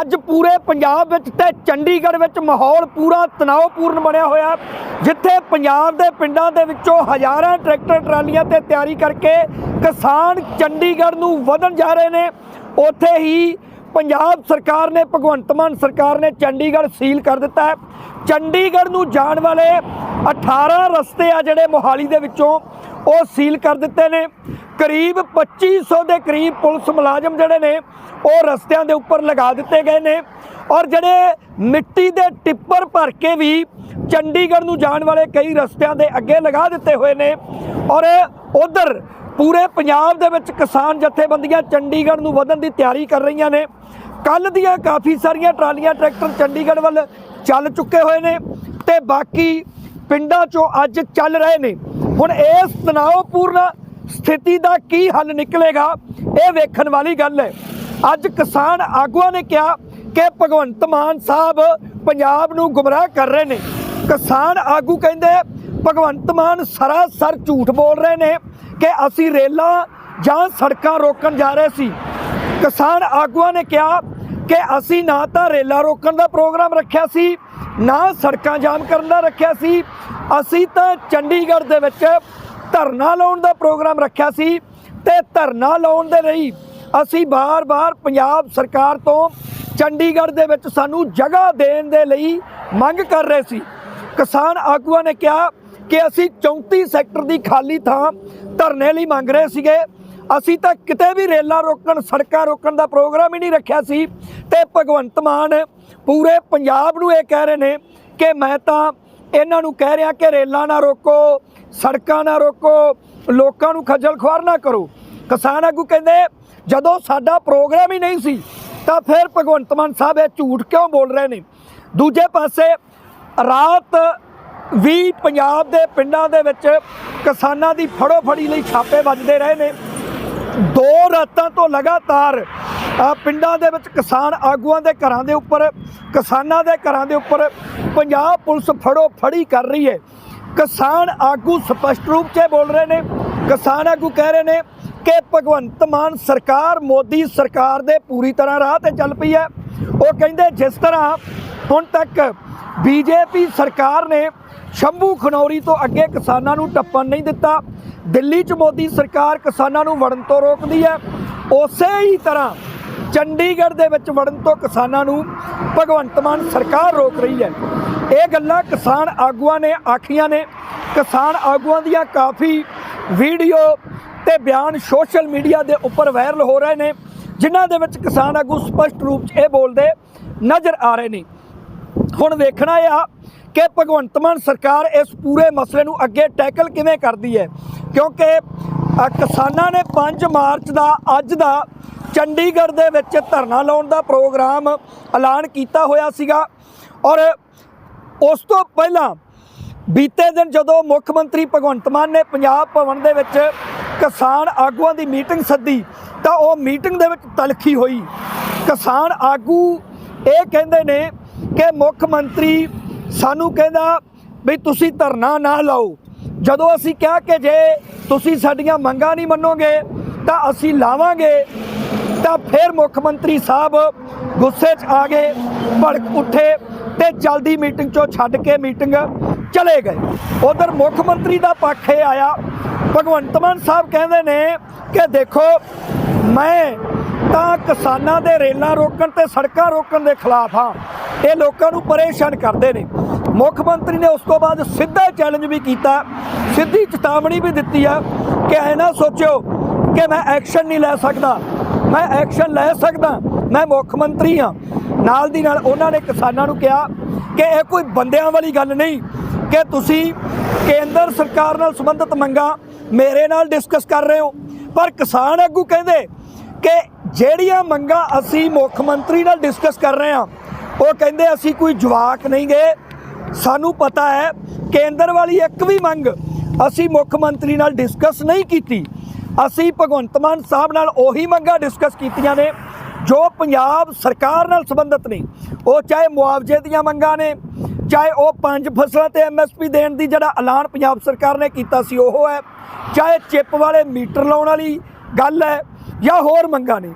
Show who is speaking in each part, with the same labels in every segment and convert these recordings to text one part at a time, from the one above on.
Speaker 1: ਅੱਜ ਪੂਰੇ ਪੰਜਾਬ ਵਿੱਚ ਤੇ ਚੰਡੀਗੜ੍ਹ ਵਿੱਚ ਮਾਹੌਲ ਪੂਰਾ ਤਣਾਅਪੂਰਨ ਬਣਿਆ ਹੋਇਆ ਜਿੱਥੇ ਪੰਜਾਬ ਦੇ ਪਿੰਡਾਂ ਦੇ ਵਿੱਚੋਂ ਹਜ਼ਾਰਾਂ ਟਰੈਕਟਰ, ਟਰਾਲੀਆਂ ਤੇ ਤਿਆਰੀ ਕਰਕੇ ਕਿਸਾਨ ਚੰਡੀਗੜ੍ਹ ਨੂੰ ਵਧਣ ਜਾ ਰਹੇ ਨੇ। ਉੱਥੇ ਹੀ ਪੰਜਾਬ ਸਰਕਾਰ ਨੇ, ਭਗਵੰਤ ਮਾਨ ਸਰਕਾਰ ਨੇ ਚੰਡੀਗੜ੍ਹ ਸੀਲ ਕਰ ਦਿੱਤਾ ਹੈ। ਚੰਡੀਗੜ੍ਹ ਨੂੰ ਜਾਣ ਵਾਲੇ 18 ਰਸਤੇ ਆ ਜਿਹੜੇ ਮੋਹਾਲੀ ਦੇ ਵਿੱਚੋਂ। ਉਹ ਸੀਲ ਕਰ ਦਿੱਤੇ ਨੇ। ਕਰੀਬ 2500 ਦੇ ਕਰੀਬ ਪੁਲਿਸ ਮੁਲਾਜ਼ਮ ਜਿਹੜੇ ਨੇ, ਉਹ ਰਸਤਿਆਂ ਦੇ ਉੱਪਰ ਲਗਾ ਦਿੱਤੇ ਗਏ ਨੇ। ਔਰ ਜਿਹੜੇ ਮਿੱਟੀ ਦੇ ਟਿੱਪਰ ਭਰ ਕੇ ਵੀ ਚੰਡੀਗੜ੍ਹ ਨੂੰ ਜਾਣ ਵਾਲੇ ਕਈ ਰਸਤਿਆਂ ਦੇ ਅੱਗੇ ਲਗਾ ਦਿੱਤੇ ਹੋਏ ਨੇ। ਔਰ ਉਧਰ ਪੂਰੇ ਪੰਜਾਬ ਦੇ ਵਿੱਚ ਕਿਸਾਨ ਜਥੇਬੰਦੀਆਂ ਚੰਡੀਗੜ੍ਹ ਨੂੰ ਵਧਣ ਦੀ ਤਿਆਰੀ ਕਰ ਰਹੀਆਂ ਨੇ। ਕੱਲ ਦੀਆਂ ਕਾਫੀ ਸਾਰੀਆਂ ਟਰਾਲੀਆਂ ਟਰੈਕਟਰ ਚੰਡੀਗੜ੍ਹ ਵੱਲ ਚੱਲ ਚੁੱਕੇ ਹੋਏ ਨੇ ਤੇ ਬਾਕੀ ਪਿੰਡਾਂ 'ਚੋਂ ਅੱਜ ਚੱਲ ਰਹੇ ਨੇ। ਹੁਣ ਇਸ ਤਣਾਅਪੂਰਨ ਸਥਿਤੀ ਦਾ ਕੀ ਹੱਲ ਨਿਕਲੇਗਾ, ਇਹ ਵੇਖਣ ਵਾਲੀ ਗੱਲ ਹੈ। ਅੱਜ ਕਿਸਾਨ ਆਗੂਆਂ ਨੇ ਕਿਹਾ ਕਿ ਭਗਵੰਤ ਮਾਨ ਸਾਹਿਬ ਪੰਜਾਬ ਨੂੰ ਗੁੰਮਰਾਹ ਕਰ ਰਹੇ ਨੇ। ਕਿਸਾਨ ਆਗੂ ਕਹਿੰਦੇ, ਭਗਵੰਤ ਮਾਨ ਸਰਾਸਰ ਝੂਠ ਬੋਲ ਰਹੇ ਨੇ ਕਿ ਅਸੀਂ ਰੇਲਾਂ ਜਾਂ ਸੜਕਾਂ ਰੋਕਣ ਜਾ ਰਹੇ ਸੀ। ਕਿਸਾਨ ਆਗੂਆਂ ਨੇ ਕਿਹਾ ਕਿ ਅਸੀਂ ਨਾ ਤਾਂ ਰੇਲਾਂ ਰੋਕਣ ਦਾ ਪ੍ਰੋਗਰਾਮ ਰੱਖਿਆ ਸੀ, ਨਾ ਸੜਕਾਂ ਜਾਮ ਕਰਨ ਦਾ ਰੱਖਿਆ ਸੀ, ਅਸੀਂ ਤਾਂ ਚੰਡੀਗੜ੍ਹ ਦੇ ਵਿੱਚ ਧਰਨਾ ਲਾਉਣ ਦਾ ਪ੍ਰੋਗਰਾਮ ਰੱਖਿਆ ਸੀ ਤੇ ਧਰਨਾ ਲਾਉਣ ਦੇ ਲਈ ਅਸੀਂ ਬਾਰ-ਬਾਰ ਪੰਜਾਬ ਸਰਕਾਰ ਤੋਂ ਚੰਡੀਗੜ੍ਹ ਦੇ ਵਿੱਚ ਸਾਨੂੰ ਜਗ੍ਹਾ ਦੇਣ ਦੇ ਲਈ ਮੰਗ ਕਰ ਰਹੇ ਸੀ। ਕਿਸਾਨ ਆਗੂਆਂ ਨੇ ਕਿਹਾ ਕਿ ਅਸੀਂ 34 ਸੈਕਟਰ ਦੀ ਖਾਲੀ ਥਾਂ ਧਰਨੇ ਲਈ ਮੰਗ ਰਹੇ ਸੀਗੇ। ਅਸੀਂ ਤਾਂ ਕਿਤੇ ਵੀ ਰੇਲਾਂ ਰੋਕਣ, ਸੜਕਾਂ ਰੋਕਣ ਦਾ ਪ੍ਰੋਗਰਾਮ ਹੀ ਨਹੀਂ ਰੱਖਿਆ ਸੀ। ਤੇ ਭਗਵੰਤ ਮਾਨ ਪੂਰੇ ਪੰਜਾਬ ਨੂੰ ਇਹ ਕਹਿ ਰਹੇ ਨੇ ਕਿ ਮੈਂ ਤਾਂ ਇਹਨਾਂ ਨੂੰ ਕਹਿ ਰਿਹਾ ਕਿ ਰੇਲਾਂ ਨਾ ਰੋਕੋ, ਸੜਕਾਂ ਨਾ ਰੋਕੋ, ਲੋਕਾਂ ਨੂੰ ਖੱਜਲ ਖੁਆਰ ਨਾ ਕਰੋ। ਕਿਸਾਨ ਆਗੂ ਕਹਿੰਦੇ, ਜਦੋਂ ਸਾਡਾ ਪ੍ਰੋਗਰਾਮ ਹੀ ਨਹੀਂ ਸੀ, ਤਾਂ ਫਿਰ ਭਗਵੰਤ ਮਾਨ ਸਾਹਿਬ ਇਹ ਝੂਠ ਕਿਉਂ ਬੋਲ ਰਹੇ ਨੇ? ਦੂਜੇ ਪਾਸੇ, ਰਾਤ ਵੀ ਪੰਜਾਬ ਦੇ ਪਿੰਡਾਂ ਦੇ ਵਿੱਚ ਕਿਸਾਨਾਂ ਦੀ ਫੜੋ ਫੜੀ ਲਈ ਛਾਪੇ ਵੱਜਦੇ ਰਹੇ ਨੇ। ਦੋ ਰਾਤਾਂ ਤੋਂ ਲਗਾਤਾਰ ਪਿੰਡਾਂ ਦੇ ਵਿੱਚ ਕਿਸਾਨ ਆਗੂਆਂ ਦੇ ਘਰਾਂ ਦੇ ਉੱਪਰ, ਕਿਸਾਨਾਂ ਦੇ ਘਰਾਂ ਦੇ ਉੱਪਰ ਪੰਜਾਬ ਪੁਲਿਸ ਫੜੋ ਫੜੀ ਕਰ ਰਹੀ ਹੈ। ਕਿਸਾਨ ਆਗੂ ਸਪਸ਼ਟ ਰੂਪ 'ਚ ਬੋਲ ਰਹੇ ਨੇ। ਕਿਸਾਨ ਆਗੂ ਕਹਿ ਰਹੇ ਨੇ ਕਿ ਭਗਵੰਤ ਮਾਨ ਸਰਕਾਰ, ਮੋਦੀ ਸਰਕਾਰ ਦੇ ਪੂਰੀ ਤਰ੍ਹਾਂ ਰਾਹ ਤੇ ਚੱਲ ਪਈ ਹੈ। ਉਹ ਕਹਿੰਦੇ ਜਿਸ ਤਰ੍ਹਾਂ ਹੁਣ ਤੱਕ ਬੀਜੇਪੀ ਸਰਕਾਰ ਨੇ ਸ਼ੰਭੂ ਖਨੌਰੀ ਤੋਂ ਅੱਗੇ ਕਿਸਾਨਾਂ ਨੂੰ ਟੱਪਣ ਨਹੀਂ ਦਿੱਤਾ। ਦਿੱਲੀ 'ਚ ਮੋਦੀ ਸਰਕਾਰ ਕਿਸਾਨਾਂ ਨੂੰ ਵੜਨ ਤੋਂ ਰੋਕਦੀ ਹੈ। ਉਸੇ ਹੀ ਤਰ੍ਹਾਂ ਚੰਡੀਗੜ੍ਹ ਦੇ ਵਿੱਚ ਵੜਨ ਤੋਂ ਕਿਸਾਨਾਂ ਨੂੰ ਭਗਵੰਤ ਮਾਨ ਸਰਕਾਰ ਰੋਕ ਰਹੀ ਹੈ। ਇਹ ਗੱਲਾਂ ਕਿਸਾਨ ਆਗੂਆਂ ਨੇ ਆਖੀਆਂ ਨੇ। ਕਿਸਾਨ ਆਗੂਆਂ ਦੀਆਂ ਕਾਫੀ ਵੀਡੀਓ ਤੇ ਬਿਆਨ ਸੋਸ਼ਲ ਮੀਡੀਆ ਦੇ ਉੱਪਰ ਵਾਇਰਲ ਹੋ ਰਹੇ ਨੇ, ਜਿਨ੍ਹਾਂ ਦੇ ਵਿੱਚ ਕਿਸਾਨ ਆਗੂ ਸਪਸ਼ਟ ਰੂਪ 'ਚ ਇਹ ਬੋਲਦੇ ਨਜ਼ਰ ਆ ਰਹੇ ਨੇ। ਹੁਣ ਵੇਖਣਾ ਆ ਕਿ ਭਗਵੰਤ ਮਾਨ ਸਰਕਾਰ ਇਸ ਪੂਰੇ ਮਸਲੇ ਨੂੰ ਅੱਗੇ ਟੈਕਲ ਕਿਵੇਂ ਕਰਦੀ ਹੈ, ਕਿਉਂਕਿ ਕਿਸਾਨਾਂ ਨੇ 5 ਮਾਰਚ ਦਾ, ਅੱਜ ਦਾ ਚੰਡੀਗੜ੍ਹ ਦੇ ਵਿੱਚ ਧਰਨਾ ਲਾਉਣ ਦਾ ਪ੍ਰੋਗਰਾਮ ਐਲਾਨ ਕੀਤਾ ਹੋਇਆ ਸੀਗਾ। ਔਰ ਉਸ ਤੋਂ ਪਹਿਲਾਂ ਬੀਤੇ ਦਿਨ ਜਦੋਂ ਮੁੱਖ ਮੰਤਰੀ ਭਗਵੰਤ ਮਾਨ ਨੇ ਪੰਜਾਬ ਭਵਨ ਦੇ ਵਿੱਚ ਕਿਸਾਨ ਆਗੂਆਂ ਦੀ ਮੀਟਿੰਗ ਸੱਦੀ, ਤਾਂ ਉਹ ਮੀਟਿੰਗ ਦੇ ਵਿੱਚ ਤਲਖੀ ਹੋਈ। ਕਿਸਾਨ ਆਗੂ ਇਹ ਕਹਿੰਦੇ ਨੇ ਕਿ ਮੁੱਖ ਮੰਤਰੀ ਸਾਨੂੰ ਕਹਿੰਦਾ ਵੀ ਤੁਸੀਂ ਧਰਨਾ ਨਾ ਲਾਓ। ਜਦੋਂ ਅਸੀਂ ਕਿਹਾ ਕਿ ਜੇ ਤੁਸੀਂ ਸਾਡੀਆਂ ਮੰਗਾਂ ਨਹੀਂ ਮੰਨੋਗੇ, ਤਾਂ ਅਸੀਂ ਲਾਵਾਂਗੇ। ਤਾਂ ਫਿਰ ਮੁੱਖ ਮੰਤਰੀ ਸਾਹਿਬ ਗੁੱਸੇ 'ਚ ਆ ਗਏ, ਭੜਕ ਉੱਠੇ ਤੇ ਜਲਦੀ ਮੀਟਿੰਗ 'ਚੋਂ ਛੱਡ ਕੇ ਮੀਟਿੰਗ ਚਲੇ ਗਏ। ਉਧਰ ਮੁੱਖ ਮੰਤਰੀ ਦਾ ਪੱਖ ਇਹ ਆਇਆ, ਭਗਵੰਤ ਮਾਨ ਸਾਹਿਬ ਕਹਿੰਦੇ ਨੇ ਕਿ ਦੇਖੋ, ਮੈਂ ਤਾਂ ਕਿਸਾਨਾਂ ਦੇ ਰੇਲਾਂ ਰੋਕਣ ਤੇ ਸੜਕਾਂ ਰੋਕਣ ਦੇ ਖਿਲਾਫ ਹਾਂ। ਇਹ ਲੋਕਾਂ ਨੂੰ ਪਰੇਸ਼ਾਨ ਕਰਦੇ ਨੇ। ਮੁੱਖ ਮੰਤਰੀ ਨੇ ਉਸ ਤੋਂ ਬਾਅਦ ਸਿੱਧਾ ਚੈਲੰਜ ਵੀ ਕੀਤਾ। ਸਿੱਧੀ ਚੇਤਾਵਨੀ ਵੀ ਦਿੱਤੀ ਆ ਕਿ ਐ ਨਾ ਸੋਚਿਓ ਕਿ ਮੈਂ ਐਕਸ਼ਨ ਨਹੀਂ ਲੈ ਸਕਦਾ। ਮੈਂ ਐਕਸ਼ਨ ਲੈ ਸਕਦਾ। ਮੈਂ ਮੁੱਖ ਮੰਤਰੀ ਹਾਂ। ਨਾਲ ਦੀ ਨਾਲ ਉਹਨਾਂ ਨੇ ਕਿਸਾਨਾਂ ਨੂੰ ਕਿਹਾ ਕਿ ਇਹ ਕੋਈ ਬੰਦਿਆਂ ਵਾਲੀ ਗੱਲ ਨਹੀਂ ਕਿ ਤੁਸੀਂ ਕੇਂਦਰ ਸਰਕਾਰ ਨਾਲ ਸੰਬੰਧਿਤ ਮੰਗਾਂ ਮੇਰੇ ਨਾਲ ਡਿਸਕਸ ਕਰ ਰਹੇ ਹੋ। ਪਰ ਕਿਸਾਨ ਆਗੂ ਕਹਿੰਦੇ ਕਿ ਜਿਹੜੀਆਂ ਮੰਗਾਂ ਅਸੀਂ ਮੁੱਖ ਮੰਤਰੀ ਨਾਲ ਡਿਸਕਸ ਕਰ ਰਹੇ ਹਾਂ, ਉਹ ਕਹਿੰਦੇ ਅਸੀਂ ਕੋਈ ਜਵਾਕ ਨਹੀਂ ਗਏ ਸਾਨੂੰ ਪਤਾ ਹੈ, ਕੇਂਦਰ ਵਾਲੀ ਇੱਕ ਵੀ ਮੰਗ ਅਸੀਂ ਮੁੱਖ ਮੰਤਰੀ ਨਾਲ ਡਿਸਕਸ ਨਹੀਂ ਕੀਤੀ। ਅਸੀਂ ਭਗਵੰਤ ਮਾਨ ਸਾਹਿਬ ਨਾਲ ਉਹੀ ਮੰਗਾਂ ਡਿਸਕਸ ਕੀਤੀਆਂ ਨੇ, ਜੋ ਪੰਜਾਬ ਸਰਕਾਰ ਨਾਲ ਸੰਬੰਧਿਤ ਨੇ। ਉਹ ਚਾਹੇ ਮੁਆਵਜ਼ੇ ਦੀਆਂ ਮੰਗਾਂ ਨੇ, ਚਾਹੇ ਉਹ ਪੰਜ ਫਸਲਾਂ ਤੇ ਐਮਐਸਪੀ ਦੇਣ ਦੀ ਜਿਹੜਾ ਐਲਾਨ ਪੰਜਾਬ ਸਰਕਾਰ ਨੇ ਕੀਤਾ ਸੀ, ਉਹ ਹੈ। ਚਾਹੇ ਚਿੱਪ ਵਾਲੇ ਮੀਟਰ ਲਾਉਣ ਵਾਲੀ ਗੱਲ ਹੈ ਜਾਂ ਹੋਰ ਮੰਗਾਂ ਨੇ।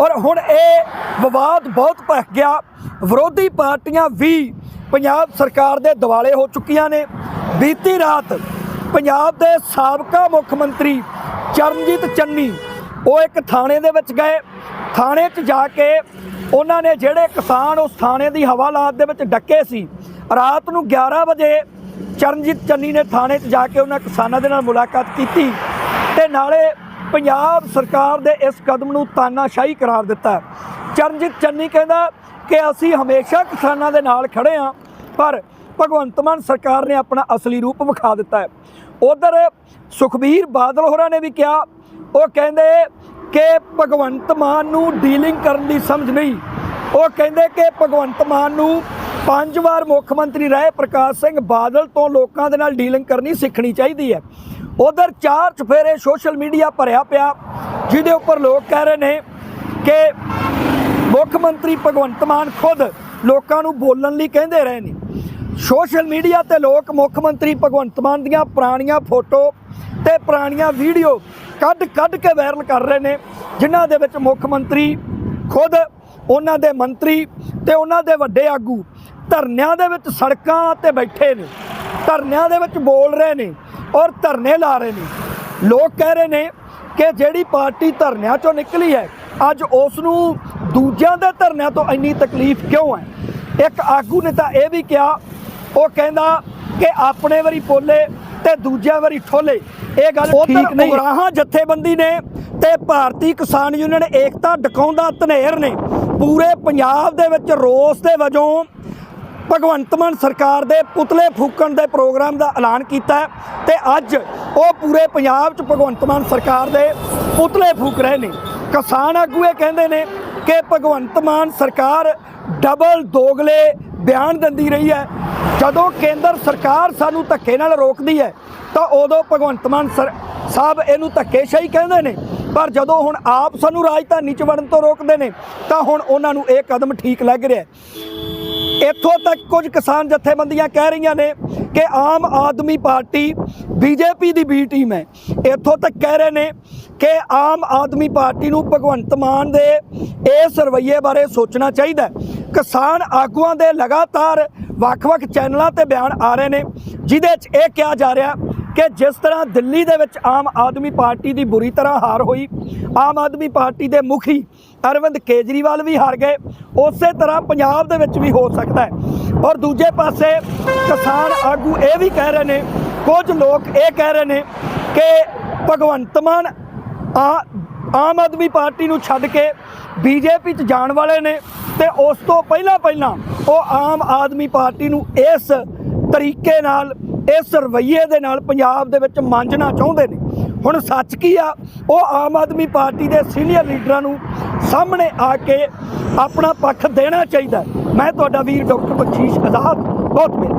Speaker 1: ਔਰ ਹੁਣ ਇਹ ਵਿਵਾਦ ਬਹੁਤ ਭਖ ਗਿਆ। ਵਿਰੋਧੀ ਪਾਰਟੀਆਂ ਵੀ ਪੰਜਾਬ ਸਰਕਾਰ ਦੇ ਦਿਵਾਲੇ ਹੋ ਚੁੱਕੀਆਂ ਨੇ। ਬੀਤੀ ਰਾਤ ਪੰਜਾਬ ਦੇ ਸਾਬਕਾ ਮੁੱਖ ਮੰਤਰੀ ਚਰਨਜੀਤ ਚੰਨੀ ਉਹ ਇੱਕ ਥਾਣੇ ਦੇ ਵਿੱਚ ਗਏ। ਥਾਣੇ 'ਚ ਜਾ ਕੇ ਉਹਨਾਂ ਨੇ ਜਿਹੜੇ ਕਿਸਾਨ ਉਸ ਥਾਣੇ ਦੀ ਹਵਾਲਾਤ ਦੇ ਵਿੱਚ ਡੱਕੇ ਸੀ, ਰਾਤ ਨੂੰ 11 ਵਜੇ ਚਰਨਜੀਤ ਚੰਨੀ ਨੇ ਥਾਣੇ 'ਚ ਜਾ ਕੇ ਉਹਨਾਂ ਕਿਸਾਨਾਂ ਦੇ ਨਾਲ ਮੁਲਾਕਾਤ ਕੀਤੀ ਤੇ ਨਾਲੇ ਪੰਜਾਬ ਸਰਕਾਰ ਦੇ ਇਸ ਕਦਮ ਨੂੰ ਤਾਨਾਸ਼ਾਹੀ ਕਰਾਰ ਦਿੱਤਾ। ਚਰਨਜੀਤ ਚੰਨੀ ਕਹਿੰਦਾ ਕਿ ਅਸੀਂ ਹਮੇਸ਼ਾ ਕਿਸਾਨਾਂ ਦੇ ਨਾਲ ਖੜੇ ਹਾਂ, ਪਰ ਭਗਵੰਤ ਮਾਨ ਸਰਕਾਰ ਨੇ ਆਪਣਾ ਅਸਲੀ ਰੂਪ ਵਿਖਾ ਦਿੱਤਾ ਹੈ। ਉਧਰ ਸੁਖਬੀਰ ਬਾਦਲ ਹੋਰਾਂ ਨੇ ਵੀ ਕਿਹਾ, ਉਹ ਕਹਿੰਦੇ ਕਿ ਭਗਵੰਤ ਮਾਨ ਨੂੰ ਡੀਲਿੰਗ ਕਰਨ ਦੀ ਸਮਝ ਨਹੀਂ। ਉਹ ਕਹਿੰਦੇ ਕਿ ਭਗਵੰਤ ਮਾਨ ਨੂੰ ਪੰਜ ਵਾਰ ਮੁੱਖ ਮੰਤਰੀ ਰਹੇ ਪ੍ਰਕਾਸ਼ ਸਿੰਘ ਬਾਦਲ ਤੋਂ ਲੋਕਾਂ ਦੇ ਨਾਲ ਡੀਲਿੰਗ ਕਰਨੀ ਸਿੱਖਣੀ ਚਾਹੀਦੀ ਹੈ। ਉਧਰ ਚਾਰ ਚਫੇਰੇ ਸੋਸ਼ਲ ਮੀਡੀਆ ਭਰਿਆ ਪਿਆ, ਜਿਹਦੇ ਉੱਪਰ ਲੋਕ ਕਹਿ ਰਹੇ ਨੇ ਕਿ ਮੰਤਰੀ ਭਗਵੰਤ ਮਾਨ ਖੁਦ ਲੋਕਾਂ ਨੂੰ ਬੋਲਣ ਲਈ ਕਹਿੰਦੇ ਰਹੇ ਨੇ। ਸੋਸ਼ਲ ਮੀਡੀਆ ਤੇ ਲੋਕ ਮੁੱਖ ਮੰਤਰੀ ਭਗਵੰਤ ਮਾਨ ਦੀਆਂ ਪੁਰਾਣੀਆਂ ਫੋਟੋ ਤੇ ਪੁਰਾਣੀਆਂ ਵੀਡੀਓ ਕੱਢ ਕੱਢ ਕੇ ਵਾਇਰਲ ਕਰ ਰਹੇ ਨੇ, ਜਿਨ੍ਹਾਂ ਦੇ ਵਿੱਚ ਮੁੱਖ ਮੰਤਰੀ ਖੁਦ, ਉਹਨਾਂ ਦੇ ਮੰਤਰੀ ਤੇ ਉਹਨਾਂ ਦੇ ਵੱਡੇ ਆਗੂ ਧਰਨਿਆਂ ਦੇ ਵਿੱਚ ਸੜਕਾਂ ਤੇ ਬੈਠੇ ਨੇ, ਧਰਨਿਆਂ ਦੇ ਵਿੱਚ ਬੋਲ ਰਹੇ ਨੇ ਔਰ ਧਰਨੇ ਲਾ ਰਹੇ ਨੇ। ਲੋਕ ਕਹਿ ਰਹੇ ਨੇ ਕਿ ਜਿਹੜੀ ਪਾਰਟੀ ਧਰਨਿਆਂ ਚੋਂ ਨਿਕਲੀ ਹੈ, ਅੱਜ ਉਸ ਨੂੰ ਦੂਜਿਆਂ ਦੇ ਧਰਨਿਆਂ ਤੋਂ ਇੰਨੀ ਤਕਲੀਫ ਕਿਉਂ ਹੈ? ਇੱਕ ਆਗੂ ਨੇ ਤਾਂ ਇਹ ਵੀ ਕਿਹਾ ਉਹ ਕਹਿੰਦਾ ਕਿ ਆਪਣੇ ਵਾਰੀ ਪੋਲੇ ਤੇ ਦੂਜਿਆਂ ਵਾਰੀ ਠੋਲੇ। ਇਹ ਗੱਲ ਠੀਕ ਨਹੀਂ। ਉਗਰਾਹਾਂ ਜਥੇਬੰਦੀ ਨੇ ਤੇ ਭਾਰਤੀ ਕਿਸਾਨ ਯੂਨੀਅਨ ਏਕਤਾ ਡਕਾਉਂਦਾ ਧਨੇਰ ਨੇ। ਪੂਰੇ ਪੰਜਾਬ ਦੇ ਵਿੱਚ ਰੋਸ ਦੇ ਵਜੋਂ ਭਗਵੰਤ ਮਾਨ ਸਰਕਾਰ ਦੇ ਪੁਤਲੇ ਫੂਕਣ ਦੇ ਪ੍ਰੋਗਰਾਮ ਦਾ ਐਲਾਨ ਕੀਤਾ ਤੇ ਅੱਜ ਉਹ ਪੂਰੇ ਪੰਜਾਬ 'ਚ ਭਗਵੰਤ ਮਾਨ ਸਰਕਾਰ ਦੇ ਪੁਤਲੇ ਫੂਕ ਰਹੇ ਨੇ। ਕਿਸਾਨ ਆਗੂ ਇਹ ਕਹਿੰਦੇ ਨੇ ਕਿ ਭਗਵੰਤ ਮਾਨ ਸਰਕਾਰ ਡਬਲ ਦੋਗਲੇ ਬਿਆਨ ਦਿੰਦੀ ਰਹੀ ਹੈ। ਜਦੋਂ ਕੇਂਦਰ ਸਰਕਾਰ ਸਾਨੂੰ ਧੱਕੇ ਨਾਲ ਰੋਕਦੀ ਹੈ, ਤਾਂ ਉਦੋਂ ਭਗਵੰਤ ਮਾਨ ਸਰ ਸਾਹਿਬ ਇਹਨੂੰ ਧੱਕੇਸ਼ਾਹੀ ਕਹਿੰਦੇ ਨੇ। ਪਰ ਜਦੋਂ ਹੁਣ ਆਪ ਸਾਨੂੰ ਰਾਜਧਾਨੀ 'ਚ ਵੜਨ ਤੋਂ ਰੋਕਦੇ ਨੇ, ਤਾਂ ਹੁਣ ਉਹਨਾਂ ਨੂੰ ਇਹ ਕਦਮ ਠੀਕ ਲੱਗ ਰਿਹਾ ਇੱਥੋਂ ਤੱਕ ਕੁਝ ਕਿਸਾਨ ਜਥੇਬੰਦੀਆਂ ਕਹਿ ਰਹੀਆਂ ਨੇ ਕਿ ਆਮ ਆਦਮੀ ਪਾਰਟੀ ਬੀਜੇਪੀ ਦੀ ਬੀ ਟੀਮ ਹੈ। ਇੱਥੋਂ ਤੱਕ ਕਹਿ ਰਹੇ ਨੇ ਕਿ ਆਮ ਆਦਮੀ ਪਾਰਟੀ ਨੂੰ ਭਗਵੰਤ ਮਾਨ ਦੇ ਇਸ ਰਵੱਈਏ ਬਾਰੇ ਸੋਚਣਾ ਚਾਹੀਦਾ ਕਿਸਾਨ ਆਗੂਆਂ ਦੇ ਲਗਾਤਾਰ ਵੱਖ-ਵੱਖ ਚੈਨਲਾਂ ਤੇ ਬਿਆਨ ਆ ਰਹੇ ਨੇ, ਜਿਹਦੇ 'ਚ ਇਹ ਕਿਹਾ ਜਾ ਰਿਹਾ ਕਿ ਜਿਸ ਤਰ੍ਹਾਂ ਦਿੱਲੀ ਦੇ ਵਿੱਚ ਆਮ ਆਦਮੀ ਪਾਰਟੀ ਦੀ ਬੁਰੀ ਤਰ੍ਹਾਂ ਹਾਰ ਹੋਈ, ਆਮ ਆਦਮੀ ਪਾਰਟੀ ਦੇ ਮੁਖੀ ਅਰਵਿੰਦ ਕੇਜਰੀਵਾਲ ਵੀ ਹਾਰ ਗਏ, ਉਸੇ ਤਰ੍ਹਾਂ ਪੰਜਾਬ ਦੇ ਵਿੱਚ ਵੀ ਹੋ ਸਕਦਾ ਹੈ। ਔਰ ਦੂਜੇ ਪਾਸੇ ਕਿਸਾਨ ਆਗੂ ਇਹ ਵੀ ਕਹਿ ਰਹੇ ਨੇ ਕੁਝ ਲੋਕ ਇਹ ਕਹਿ ਰਹੇ ਨੇ ਕਿ ਭਗਵੰਤ ਮਾਨ ਆ ਆਮ ਆਦਮੀ ਪਾਰਟੀ ਨੂੰ ਛੱਡ ਕੇ ਬੀਜੇਪੀ 'ਚ ਜਾਣ ਵਾਲੇ ਨੇ ਤੇ ਉਸ ਤੋਂ ਪਹਿਲਾਂ ਪਹਿਲਾਂ ਉਹ ਆਮ ਆਦਮੀ ਪਾਰਟੀ ਨੂੰ ਇਸ ਤਰੀਕੇ ਨਾਲ, ਇਸ ਰਵੱਈਏ ਦੇ ਨਾਲ ਪੰਜਾਬ ਦੇ ਵਿੱਚ ਮਾਂਜਣਾ ਚਾਹੁੰਦੇ ਨੇ। ਹੁਣ ਸੱਚ ਕੀ ਆ, ਉਹ ਆਮ ਆਦਮੀ ਪਾਰਟੀ ਦੇ ਸੀਨੀਅਰ ਲੀਡਰਾਂ ਨੂੰ ਸਾਹਮਣੇ ਆ ਕੇ ਆਪਣਾ ਪੱਖ ਦੇਣਾ ਚਾਹੀਦਾ ਮੈਂ ਤੁਹਾਡਾ ਵੀਰ ਡਾਕਟਰ ਬਖਸ਼ੀਸ਼ ਆਜ਼ਾਦ, ਬਹੁਤ ਮਿਹਰਬਾਨੀ।